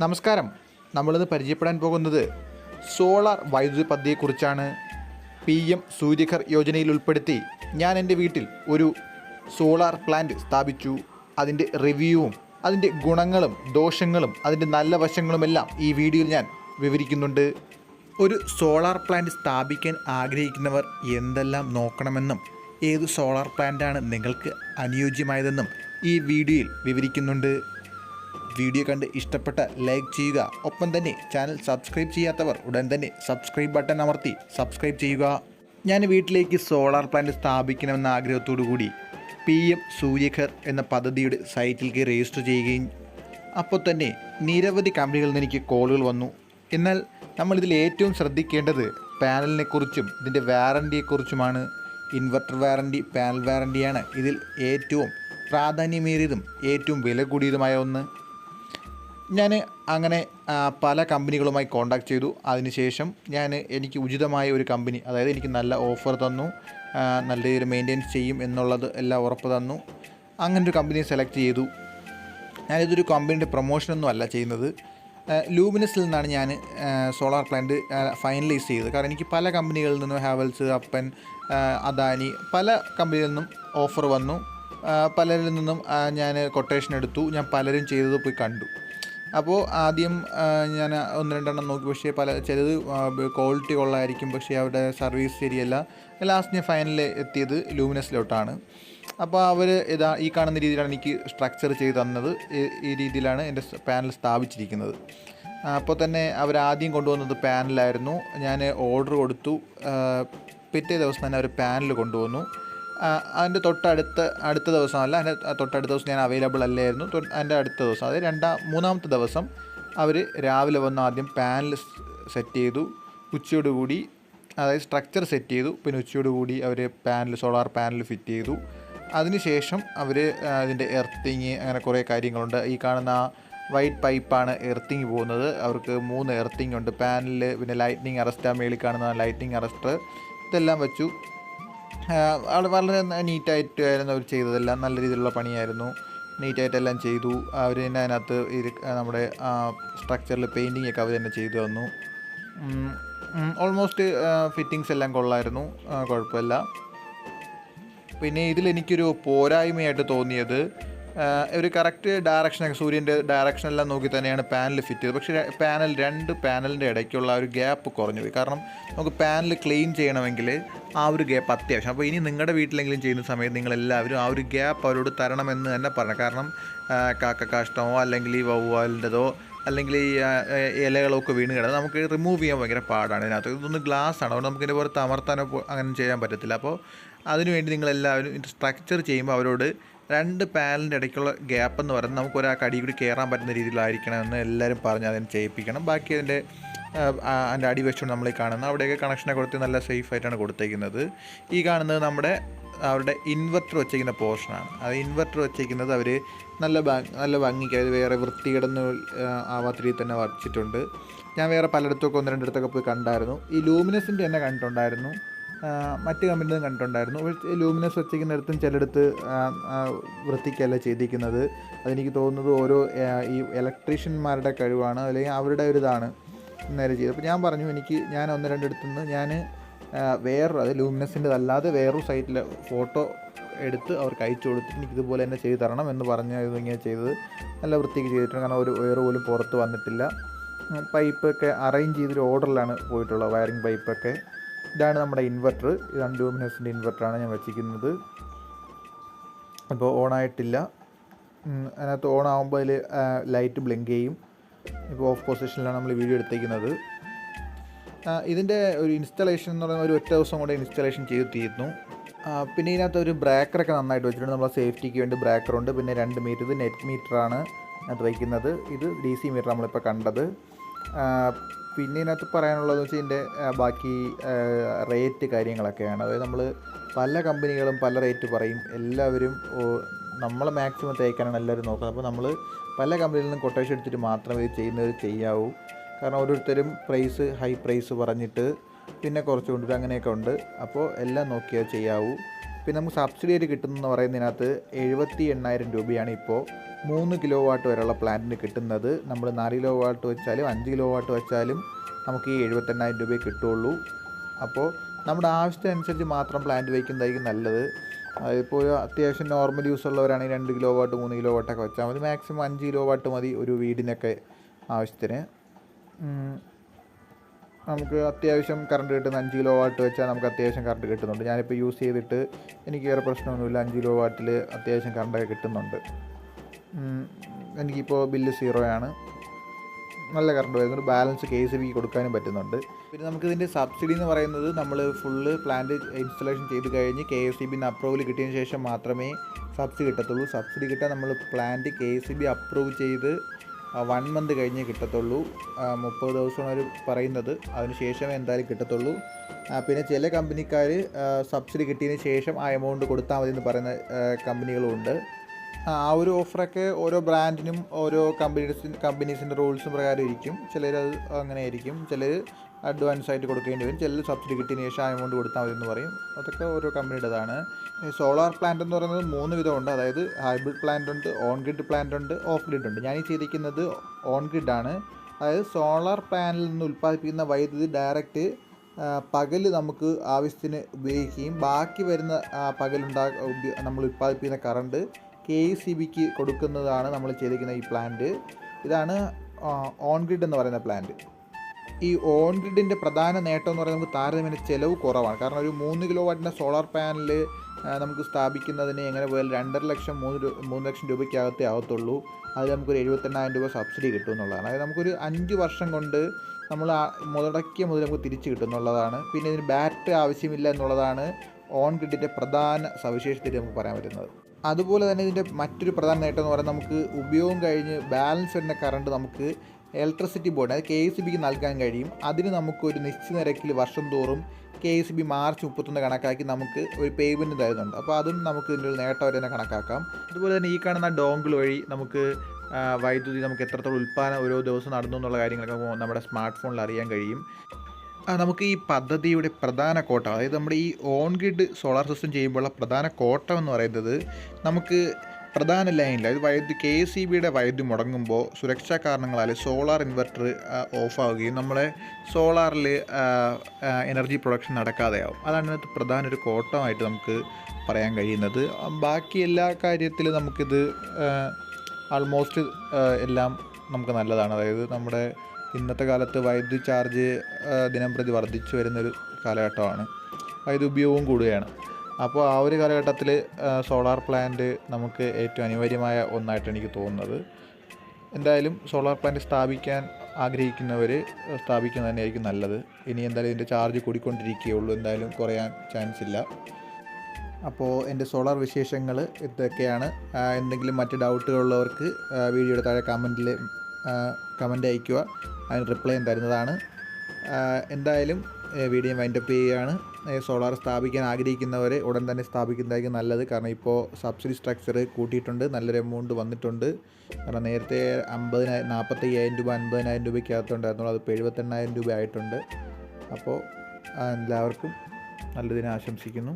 നമസ്കാരം. നമ്മളിത് പരിചയപ്പെടാൻ പോകുന്നത് സോളാർ വൈദ്യുതി പദ്ധതിയെക്കുറിച്ചാണ്. പി എം സൂര്യഘർ യോജനയിൽ ഉൾപ്പെടുത്തി ഞാൻ എന്റെ വീട്ടിൽ ഒരു സോളാർ പ്ലാന്റ് സ്ഥാപിച്ചു. അതിന്റെ റിവ്യൂവും അതിന്റെ ഗുണങ്ങളും ദോഷങ്ങളും അതിന്റെ നല്ല വശങ്ങളുമെല്ലാം ഈ വീഡിയോയിൽ ഞാൻ വിവരിക്കുന്നുണ്ട്. ഒരു സോളാർ പ്ലാന്റ് സ്ഥാപിക്കാൻ ആഗ്രഹിക്കുന്നവർ എന്തെല്ലാം നോക്കണമെന്നും ഏത് സോളാർ പ്ലാന്റാണ് നിങ്ങൾക്ക് അനുയോജ്യമായതെന്നും ഈ വീഡിയോയിൽ വിവരിക്കുന്നുണ്ട്. വീഡിയോ കണ്ട് ഇഷ്ടപ്പെട്ട ലൈക്ക് ചെയ്യുക. ഒപ്പം തന്നെ ചാനൽ സബ്സ്ക്രൈബ് ചെയ്യാത്തവർ ഉടൻ തന്നെ സബ്സ്ക്രൈബ് ബട്ടൺ അമർത്തി സബ്സ്ക്രൈബ് ചെയ്യുക. ഞാൻ വീട്ടിലേക്ക് സോളാർ പ്ലാന്റ് സ്ഥാപിക്കണമെന്ന ആഗ്രഹത്തോടു കൂടി പി എം സൂര്യഘർ എന്ന പദ്ധതിയുടെ സൈറ്റിലേക്ക് രജിസ്റ്റർ ചെയ്യുകയും. അപ്പോൾ തന്നെ നിരവധി കമ്പനികളിൽ നിന്ന് എനിക്ക് കോളുകൾ വന്നു. എന്നാൽ നമ്മളിതിൽ ഏറ്റവും ശ്രദ്ധിക്കേണ്ടത് പാനലിനെക്കുറിച്ചും ഇതിന്റെ വാറണ്ടിയെക്കുറിച്ചുമാണ് ഇൻവെർട്ടർ വാറണ്ടി പാനൽ വാറണ്ടിയാണ് ഇതിൽ ഏറ്റവും പ്രാധാന്യമേറിയതും ഏറ്റവും വില കൂടിയതുമായ ഒന്ന്. ഞാൻ അങ്ങനെ പല കമ്പനികളുമായി കോണ്ടാക്ട് ചെയ്തു. അതിനുശേഷം ഞാൻ എനിക്ക് ഉചിതമായ ഒരു കമ്പനി അതായത് എനിക്ക് നല്ല ഓഫർ തന്നു. നല്ല രീതിയിൽ മെയിന്റെയിൻസ് ചെയ്യും എന്നുള്ളത് എല്ലാം ഉറപ്പ് തന്നു. അങ്ങനെ ഒരു കമ്പനി സെലക്ട് ചെയ്തു. ഞാനിതൊരു കമ്പനിയുടെ പ്രൊമോഷനൊന്നും അല്ല ചെയ്യുന്നത്. ലൂമിനസിൽ നിന്നാണ് ഞാൻ സോളാർ പ്ലാന്റ് ഫൈനലൈസ് ചെയ്തത്. കാരണം എനിക്ക് പല കമ്പനികളിൽ നിന്നും ഹാവൽസ് അപ്പൻ അദാനി പല കമ്പനികളിൽ നിന്നും ഓഫർ വന്നു. പലരിൽ നിന്നും ഞാൻ കൊട്ടേഷൻ എടുത്തു. ഞാൻ പലരും ചെയ്തത് പോയി കണ്ടു. അപ്പോൾ ആദ്യം ഞാൻ ഒന്ന് രണ്ടെണ്ണം നോക്കി. പക്ഷേ പല ചിലത് ക്വാളിറ്റി കൊള്ളായിരിക്കും. പക്ഷേ അവരുടെ സർവീസ് ശരിയല്ല. ലാസ്റ്റ് ഞാൻ ഫൈനലിൽ എത്തിയത് ലൂമിനസിലോട്ടാണ് അപ്പോൾ അവർ ഇതാ ഈ കാണുന്ന രീതിയിലാണ് എനിക്ക് സ്ട്രക്ചർ ചെയ്ത് തന്നത്. ഈ- രീതിയിലാണ് എന്റെ പാനൽ സ്ഥാപിച്ചിരിക്കുന്നത്. അപ്പോൾ തന്നെ അവർ ആദ്യം കൊണ്ടുവന്നത് പാനലായിരുന്നു ഞാൻ ഓർഡർ കൊടുത്തു. പിറ്റേ ദിവസം തന്നെ അവർ പാനൽ കൊണ്ടുവന്നു. അതിന്റെ തൊട്ടടുത്ത് അടുത്ത ദിവസമല്ല അതിന്റെ തൊട്ടടുത്ത ദിവസം ഞാൻ അവൈലബിൾ അല്ലായിരുന്നു. അതിന്റെ അടുത്ത ദിവസം അതായത് രണ്ടാം മൂന്നാമത്തെ ദിവസം അവർ രാവിലെ വന്ന് ആദ്യം പാനൽ സെറ്റ് ചെയ്തു. ഉച്ചയോടുകൂടി അതായത് സ്ട്രക്ചർ സെറ്റ് ചെയ്തു. പിന്നെ ഉച്ചയോടുകൂടി അവർ പാനൽ സോളാർ പാനൽ ഫിറ്റ് ചെയ്തു. അതിനുശേഷം അവർ അതിന്റെ എർത്തിങ് അങ്ങനെ കുറേ കാര്യങ്ങളുണ്ട്. ഈ കാണുന്ന വൈറ്റ് പൈപ്പാണ് എർത്തിങ് പോകുന്നത്. അവർക്ക് മൂന്ന് എർത്തിങ് ഉണ്ട്. പാനൽ പിന്നെ ലൈറ്റ്നിങ് അറസ്റ്റ് ആ മേളിൽ കാണുന്ന ലൈറ്റ്നിങ് അറസ്റ്റർ ഇതെല്ലാം വെച്ചു. ആൾ വളരെ നീറ്റായിട്ട് ആയിരുന്നു അവർ ചെയ്തതെല്ലാം. നല്ല രീതിയിലുള്ള പണിയായിരുന്നു. നീറ്റായിട്ടെല്ലാം ചെയ്തു. അവർ തന്നെ അതിനകത്ത് ഇത് നമ്മുടെ സ്ട്രക്ചറിൽ പെയിന്റിങ് ഒക്കെ അവർ തന്നെ ചെയ്തു തന്നു. ഓൾമോസ്റ്റ് ഫിറ്റിങ്സ് എല്ലാം കൊള്ളായിരുന്നു. കുഴപ്പമില്ല. പിന്നെ ഇതിൽ എനിക്കൊരു പോരായ്മയായിട്ട് തോന്നിയത് ഒരു കറക്റ്റ് ഡയറക്ഷനൊക്കെ സൂര്യന്റെ ഡയറക്ഷനെല്ലാം നോക്കി തന്നെയാണ് പാനൽ ഫിറ്റ് ചെയ്തത്. പക്ഷേ പാനൽ രണ്ട് പാനലിന്റെ ഇടയ്ക്കുള്ള ഒരു ഗ്യാപ്പ് കുറഞ്ഞു പോയി. കാരണം നമുക്ക് പാനൽ ക്ലീൻ ചെയ്യണമെങ്കിൽ ആ ഒരു ഗ്യാപ്പ് അത്യാവശ്യം. അപ്പോൾ ഇനി നിങ്ങളുടെ വീട്ടിലെങ്കിലും ചെയ്യുന്ന സമയത്ത് നിങ്ങളെല്ലാവരും ആ ഒരു ഗ്യാപ്പ് അവരോട് തരണമെന്ന് തന്നെ പറഞ്ഞു കാരണം കാക്ക കാഷ്ടമോ അല്ലെങ്കിൽ ഈ വവ്വാലിന്റെതോ അല്ലെങ്കിൽ ഈ ഇലകളൊക്കെ വീണ് കിടന്നത് നമുക്ക് റിമൂവ് ചെയ്യാൻ ഭയങ്കര പാടാണ് ഇതിനകത്ത്. ഇതൊന്ന് ഗ്ലാസ് ആണ്. അതുകൊണ്ട് നമുക്കിതിന്റെ പുറത്ത് അമർത്താനോ അങ്ങനെ ചെയ്യാൻ പറ്റത്തില്ല. അപ്പോൾ അതിനുവേണ്ടി നിങ്ങളെല്ലാവരും സ്ട്രക്ചർ ചെയ്യുമ്പോൾ അവരോട് രണ്ട് പാനലിന്റെ ഇടയ്ക്കുള്ള ഗ്യാപ്പ് എന്ന് പറയുന്നത് നമുക്ക് ഒരാൾക്ക് അടി കൂടി കയറാൻ പറ്റുന്ന രീതിയിലായിരിക്കണമെന്ന് എല്ലാവരും പറഞ്ഞ് അതിനെ ചെയ്യിപ്പിക്കണം. ബാക്കി അതിന്റെ അതിന്റെ അടി വെച്ചുകൊണ്ട് നമ്മൾ ഈ കാണുന്നത് അവിടെയൊക്കെ കണക്ഷനെ കൊടുത്ത് നല്ല സേഫ് ആയിട്ടാണ് കൊടുത്തേക്കുന്നത്. ഈ കാണുന്നത് നമ്മുടെ അവരുടെ ഇൻവെർട്ടർ വെച്ചേക്കുന്ന പോർഷനാണ് അത് ഇൻവെർട്ടർ വെച്ചേക്കുന്നത് അവർ നല്ല നല്ല ഭംഗിക്ക് അത് വേറെ വൃത്തികിടന്ന് ആവാത്ത രീതിയിൽ തന്നെ വരച്ചിട്ടുണ്ട്. ഞാൻ വേറെ പലയിടത്തൊക്കെ ഒന്ന് രണ്ടിടത്തൊക്കെ പോയി കണ്ടായിരുന്നു. ഈ ലൂമിനസിന്റെ തന്നെ കണ്ടിട്ടുണ്ടായിരുന്നു. മറ്റ് കമ്പനികളും കണ്ടിട്ടുണ്ടായിരുന്നു. ലൂമിനസ് വെച്ചിരിക്കുന്നിടത്തും ചിലയിടത്ത് വൃത്തിക്കല്ല ചെയ്തിരിക്കുന്നത്. അതെനിക്ക് തോന്നുന്നത് ഓരോ ഈ ഇലക്ട്രീഷ്യന്മാരുടെ കഴിവാണ് അല്ലെങ്കിൽ അവരുടെ ഒരു ഇതാണ് നേരെ ചെയ്തത്. അപ്പോൾ ഞാൻ പറഞ്ഞു എനിക്ക് ഞാൻ ഒന്ന് രണ്ടിടത്തു നിന്ന് ഞാൻ വേറൊരു അത് ലൂമിനസിന്റെ അല്ലാതെ വേറൊരു സൈറ്റിൽ ഫോട്ടോ എടുത്ത് അവർക്ക് അയച്ചു കൊടുത്തിട്ട് എനിക്ക് ഇതുപോലെ തന്നെ ചെയ്തു തരണം എന്ന് പറഞ്ഞ് ഇതെങ്ങനെ ചെയ്തത്. നല്ല വൃത്തിക്ക് ചെയ്തിട്ടുണ്ട്. കാരണം ഒരു വയറ് പോലും പുറത്ത് വന്നിട്ടില്ല. പൈപ്പൊക്കെ അറേഞ്ച് ചെയ്തൊരു ഓർഡറിലാണ് പോയിട്ടുള്ളത് വയറിംഗ് പൈപ്പൊക്കെ. ഇതാണ് നമ്മുടെ ഇൻവെർട്ടർ ഇതാണ് ലൂമിനസിന്റെ ഇൻവെർട്ടറാണ് ഞാൻ വെച്ചിരിക്കുന്നത്. അപ്പോൾ ഓണായിട്ടില്ല. അതിനകത്ത് ഓൺ ആകുമ്പോൾ അതിൽ ലൈറ്റ് ബ്ലിങ്ക് ചെയ്യും. ഇപ്പോൾ ഓഫ് പൊസിഷനിലാണ് നമ്മൾ വീഡിയോ എടുത്തേക്കുന്നത്. ഇതിന്റെ ഒരു ഇൻസ്റ്റലേഷൻ എന്ന് പറയുന്നത് ഒരു ഒറ്റ ദിവസം കൊണ്ട് ഇൻസ്റ്റലേഷൻ ചെയ്ത് തീരുന്നു. പിന്നെ ഇതിനകത്ത് ഒരു ബ്രേക്കറൊക്കെ നന്നായിട്ട് വെച്ചിട്ടുണ്ട്. നമ്മളെ സേഫ്റ്റിക്ക് വേണ്ടി ബ്രേക്കറുണ്ട് പിന്നെ രണ്ട് മീറ്റർ ഇത് നെറ്റ് മീറ്ററാണ് അത് വയ്ക്കുന്നത് ഇത് ഡി സി മീറ്റർ നമ്മളിപ്പോൾ കണ്ടത്. പിന്നെ ഇതിനകത്ത് പറയാനുള്ളതെന്ന് വെച്ചാൽ ഇതിന്റെ ബാക്കി റേറ്റ് കാര്യങ്ങളൊക്കെയാണ്. അതായത് നമ്മൾ പല കമ്പനികളും പല റേറ്റ് പറയും. എല്ലാവരും നമ്മൾ മാക്സിമം തേക്കാനാണ് എല്ലാവരും നോക്കുന്നത്. അപ്പോൾ നമ്മൾ പല കമ്പനിയിൽ നിന്നും കൊട്ടേഷൻ എടുത്തിട്ട് മാത്രമേ ഇത് ചെയ്യുന്നത് ചെയ്യാവൂ. കാരണം ഓരോരുത്തരും പ്രൈസ് ഹൈ പ്രൈസ് പറഞ്ഞിട്ട് പിന്നെ കുറച്ച് കൊണ്ടുവരും അങ്ങനെയൊക്കെ ഉണ്ട്. അപ്പോൾ എല്ലാം നോക്കിയാൽ ചെയ്യാവൂ. പിന്നെ നമുക്ക് സബ്സിഡി ആയിട്ട് കിട്ടുന്നതെന്ന് പറയുന്നതിനകത്ത് എഴുപത്തി എണ്ണായിരം രൂപയാണ് ഇപ്പോൾ മൂന്ന് കിലോ വാട്ട് വരെയുള്ള പ്ലാന്റിന് കിട്ടുന്നത്. നമ്മൾ നാല് കിലോ വാട്ട് വെച്ചാലും അഞ്ച് കിലോ വാട്ട് വെച്ചാലും നമുക്ക് ഈ എഴുപത്തെണ്ണായിരം രൂപയെ കിട്ടുള്ളൂ അപ്പോൾ നമ്മുടെ ആവശ്യത്തിനനുസരിച്ച് മാത്രം പ്ലാന്റ് വയ്ക്കുന്നതായിരിക്കും നല്ലത്. ഇപ്പോൾ അത്യാവശ്യം നോർമൽ യൂസ് ഉള്ളവരാണെങ്കിൽ രണ്ട് കിലോ വാട്ട് മൂന്ന് കിലോ വാട്ടൊക്കെ വെച്ചാൽ മതി. മാക്സിമം അഞ്ച് കിലോ വാട്ട് മതി ഒരു വീടിനൊക്കെ ആവശ്യത്തിന്. നമുക്ക് അത്യാവശ്യം കറണ്ട് കിട്ടുന്ന അഞ്ച് കിലോ വാട്ട് വെച്ചാൽ നമുക്ക് അത്യാവശ്യം കറണ്ട് കിട്ടുന്നുണ്ട്. ഞാനിപ്പോൾ യൂസ് ചെയ്തിട്ട് എനിക്ക് വേറെ പ്രശ്നമൊന്നുമില്ല. അഞ്ച് കിലോ വാട്ടിൽ അത്യാവശ്യം കറണ്ടൊക്കെ കിട്ടുന്നുണ്ട്. എനിക്കിപ്പോൾ ബില്ല് ആണ്. നല്ല കറണ്ട് വരുന്നുണ്ട്. ബാലൻസ് കെ സി ബിക്ക് കൊടുക്കാനും പറ്റുന്നുണ്ട്. പിന്നെ നമുക്കിതിന്റെ സബ്സിഡി എന്ന് പറയുന്നത് നമ്മൾ ഫുള്ള് പ്ലാന്റ് ഇൻസ്റ്റലേഷൻ ചെയ്ത് കഴിഞ്ഞ് കെ എസ് സി ബിന്ന് അപ്രൂവൽ കിട്ടിയതിന് ശേഷം മാത്രമേ സബ്സിഡി കിട്ടത്തുള്ളൂ. സബ്സിഡി കിട്ടാൻ നമ്മൾ plant K S E B approve ചെയ്ത് വൺ മന്ത് കഴിഞ്ഞേ കിട്ടത്തുള്ളൂ. മുപ്പത് ദിവസമാണ് അവർ പറയുന്നത്. അതിന് എന്തായാലും കിട്ടത്തുള്ളൂ. പിന്നെ ചില കമ്പനിക്കാർ സബ്സിഡി കിട്ടിയതിന് ശേഷം ആ എമൗണ്ട് കൊടുത്താൽ മതി എന്ന് പറയുന്ന കമ്പനികളുമുണ്ട് ആ ഒരു ഓഫറൊക്കെ ഓരോ ബ്രാൻഡിനും ഓരോ കമ്പനീസ് കമ്പനീസിന്റെ റൂൾസും പ്രകാരം ഇരിക്കും. ചിലർ അത് അങ്ങനെ ആയിരിക്കും ചിലർ അഡ്വാൻസ് ആയിട്ട് കൊടുക്കേണ്ടി വരും. ചിലർ സബ്സിഡി കിട്ടിയതിന് ശേഷം എമൗണ്ട് കൊടുത്താൽ മതി എന്ന് പറയും. അതൊക്കെ ഓരോ കമ്പനിയുടേതാണ് സോളാർ പ്ലാന്റ് എന്ന് പറയുന്നത് മൂന്ന് വിധമുണ്ട്. അതായത് ഹൈബ്രിഡ് പ്ലാന്റ് ഉണ്ട് ഓൺ ഗ്രിഡ് പ്ലാന്റ് ഉണ്ട് ഓഫ് ഗ്രിഡ് ഉണ്ട്. ഞാൻ ഈ ചെയ്തിരിക്കുന്നത് ഓൺ ഗ്രിഡ് ആണ്. അതായത് സോളാർ പാനലിൽ നിന്ന് ഉൽപ്പാദിപ്പിക്കുന്ന വൈദ്യുതി ഡയറക്റ്റ് പകൽ നമുക്ക് ആവശ്യത്തിന് ഉപയോഗിക്കുകയും ബാക്കി വരുന്ന പകലുണ്ടാ നമ്മൾ ഉൽപ്പാദിപ്പിക്കുന്ന കറണ്ട് കെ സി ബിക്ക് കൊടുക്കുന്നതാണ് നമ്മൾ ചെയ്തിരിക്കുന്ന ഈ പ്ലാന്റ്. ഇതാണ് ഓൺ ഗ്രിഡ് എന്ന് പറയുന്ന പ്ലാന്റ് ഈ ഓൺ ഗ്രിഡിന്റെ പ്രധാന നേട്ടം എന്ന് പറയുന്നത് നമുക്ക് താരതമ്യേന ചിലവ് കുറവാണ്. കാരണം ഒരു മൂന്ന് കിലോ വാട്ടിന്റെ സോളാർ പാനൽ നമുക്ക് സ്ഥാപിക്കുന്നതിന് എങ്ങനെ പോയാൽ രണ്ടര ലക്ഷം മൂന്ന് മൂന്ന് ലക്ഷം രൂപയ്ക്കകത്തേ ആവത്തുള്ളൂ. അതിൽ നമുക്കൊരു എഴുപത്തെണ്ണായിരം രൂപ സബ്സിഡി കിട്ടും എന്നുള്ളതാണ്. അതായത് നമുക്കൊരു അഞ്ച് വർഷം കൊണ്ട് നമ്മൾ ആ മുതലക്കിയ മുതൽ നമുക്ക് തിരിച്ചു കിട്ടും എന്നുള്ളതാണ്. പിന്നെ ഇതിന് ബാറ്ററി ആവശ്യമില്ല എന്നുള്ളതാണ് ഓൺ ഗ്രിഡിന്റെ പ്രധാന സവിശേഷതയിൽ നമുക്ക് പറയാൻ പറ്റുന്നത്. അതുപോലെ തന്നെ ഇതിന്റെ മറ്റൊരു പ്രധാന നേട്ടം എന്ന് പറയുന്നത് നമുക്ക് ഉപയോഗം കഴിഞ്ഞ് ബാലൻസ് വരുന്ന കറണ്ട് നമുക്ക് ഇലക്ട്രിസിറ്റി ബോർഡ് അതായത് കെ എസ് ബിക്ക് നൽകാൻ കഴിയും. അതിന് നമുക്ക് ഒരു നിശ്ചിത നിരക്കിൽ വർഷം തോറും കെ എസ് ബി മാർച്ച് മുപ്പത്തൊന്ന് കണക്കാക്കി നമുക്ക് ഒരു പേയ്മെന്റ് തരുന്നുണ്ട്. അപ്പോൾ അതും നമുക്ക് ഇതിന്റെ ഒരു നേട്ടമായിട്ട് തന്നെ കണക്കാക്കാം. അതുപോലെ തന്നെ ഈ കാണുന്ന ഡോങ്കിൾ വഴി നമുക്ക് വൈദ്യുതി നമുക്ക് എത്രത്തോളം ഉൽപ്പാദനം ഓരോ ദിവസം നടന്നു എന്നുള്ള കാര്യങ്ങളൊക്കെ നമ്മുടെ സ്മാർട്ട് ഫോണിൽ അറിയാൻ കഴിയും. നമുക്ക് ഈ പദ്ധതിയുടെ പ്രധാന കോട്ടം അതായത് നമ്മുടെ ഈ ഓൺ ഗ്രിഡ് സോളാർ സിസ്റ്റം ചെയ്യുമ്പോഴുള്ള പ്രധാന കോട്ടം എന്ന് പറയുന്നത് നമുക്ക് പ്രധാന ലൈനിൽ അതായത് വൈദ്യുതി കെ എസ് സി ബിയുടെ വൈദ്യുതി മുടങ്ങുമ്പോൾ സുരക്ഷാ കാരണങ്ങളാൽ സോളാർ ഇൻവെർട്ടർ ഓഫാവുകയും നമ്മളെ സോളാറിൽ എനർജി പ്രൊഡക്ഷൻ നടക്കാതെയാവും. അതാണ് ഇതിനകത്ത് പ്രധാന ഒരു കോട്ടമായിട്ട് നമുക്ക് പറയാൻ കഴിയുന്നത്. ബാക്കി എല്ലാ കാര്യത്തിലും നമുക്കിത് ആൾമോസ്റ്റ് എല്ലാം നമുക്ക് നല്ലതാണ്. അതായത് നമ്മുടെ ഇന്നത്തെ കാലത്ത് വൈദ്യുതി ചാർജ് ദിനം പ്രതി വർദ്ധിച്ചു വരുന്നൊരു കാലഘട്ടമാണ്. വൈദ്യുതി ഉപയോഗവും കൂടുകയാണ്. അപ്പോൾ ആ ഒരു കാലഘട്ടത്തിൽ സോളാർ പ്ലാന്റ് നമുക്ക് ഏറ്റവും അനിവാര്യമായ ഒന്നായിട്ട് എനിക്ക് തോന്നുന്നത്. എന്തായാലും സോളാർ പ്ലാന്റ് സ്ഥാപിക്കാൻ ആഗ്രഹിക്കുന്നവർ സ്ഥാപിക്കുന്നത് തന്നെയായിരിക്കും നല്ലത്. ഇനി എന്തായാലും ഇതിന്റെ ചാർജ് കൂടിക്കൊണ്ടിരിക്കുകയുള്ളൂ. എന്തായാലും കുറയാൻ ചാൻസ് ഇല്ല. അപ്പോൾ എന്റെ സോളാർ വിശേഷങ്ങൾ ഇതൊക്കെയാണ്. എന്തെങ്കിലും മറ്റ് ഡൗട്ടുകളുള്ളവർക്ക് വീഡിയോയുടെ താഴെ കമന്റിൽ കമന്റ് അയയ്ക്കുക. അതിന് റിപ്ലൈ തരുന്നതാണ്. എന്തായാലും വീഡിയോ വൈൻഡപ്പ് ചെയ്യുകയാണ്. സോളാർ സ്ഥാപിക്കാൻ ആഗ്രഹിക്കുന്നവരെ ഉടൻ തന്നെ സ്ഥാപിക്കുന്നതായിരിക്കും നല്ലത്. കാരണം ഇപ്പോൾ സബ്സിഡി സ്ട്രക്ചർ കൂട്ടിയിട്ടുണ്ട്. നല്ലൊരു എമൗണ്ട് വന്നിട്ടുണ്ട്. കാരണം നേരത്തെ അമ്പതിനായിരം നാൽപ്പത്തി അയ്യായിരം രൂപ അൻപതിനായിരം രൂപയ്ക്കകത്തുണ്ടായിരുന്നുള്ളൂ അതിപ്പോൾ എഴുപത്തെണ്ണായിരം രൂപ ആയിട്ടുണ്ട് അപ്പോൾ എല്ലാവർക്കും നല്ലതിനെ ആശംസിക്കുന്നു.